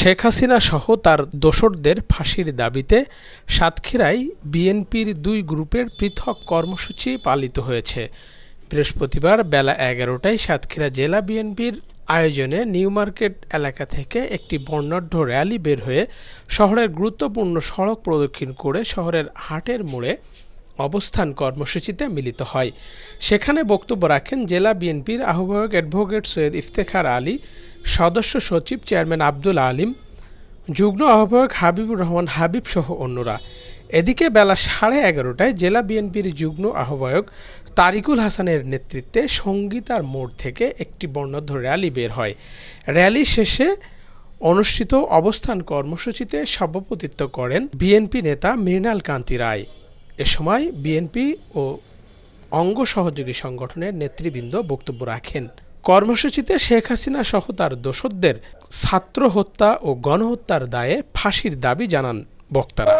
শেখ হাসিনা সহ তার দোসরদের ফাঁসির দাবিতে সাতক্ষীরায় বিএনপির দুই গ্রুপের পৃথক কর্মসূচি পালিত হয়েছে। বৃহস্পতিবার বেলা এগারোটায় সাতক্ষীরা জেলা বিএনপির আয়োজনে নিউ মার্কেট এলাকা থেকে একটি বর্ণাঢ্য র্যালি বের হয়ে শহরের গুরুত্বপূর্ণ সড়ক প্রদক্ষিণ করে শহরের হাটের মোড়ে অবস্থান কর্মসূচিতে মিলিত হয়। সেখানে বক্তব্য রাখেন জেলা বিএনপির আহ্বায়ক অ্যাডভোকেট সৈয়দ ইফতেখার আলী সদস্য সচিব চেয়ারম্যান আব্দুল আলিম, যুগ্ম আহ্বায়ক হাবিবুর রহমান হাবিব সহ অন্যরা। এদিকে বেলা সাড়ে এগারোটায় জেলা বিএনপির যুগ্ম আহ্বায়ক তারিকুল হাসানের নেতৃত্বে সঙ্গীতার মোড় থেকে একটি বর্ণাঢ্য র্যালি বের হয়। র্যালি শেষে অনুষ্ঠিত অবস্থান কর্মসূচিতে সভাপতিত্ব করেন বিএনপি নেতা মৃণাল কান্তি রায়। এ সময় বিএনপি ও অঙ্গ সহযোগী সংগঠনের নেতৃবৃন্দ বক্তব্য রাখেন। কর্মসূচিতে শেখ হাসিনা সহ তার দোসরদের ছাত্র হত্যা ও গণহত্যার দায়ে ফাঁসির দাবি জানান বক্তারা।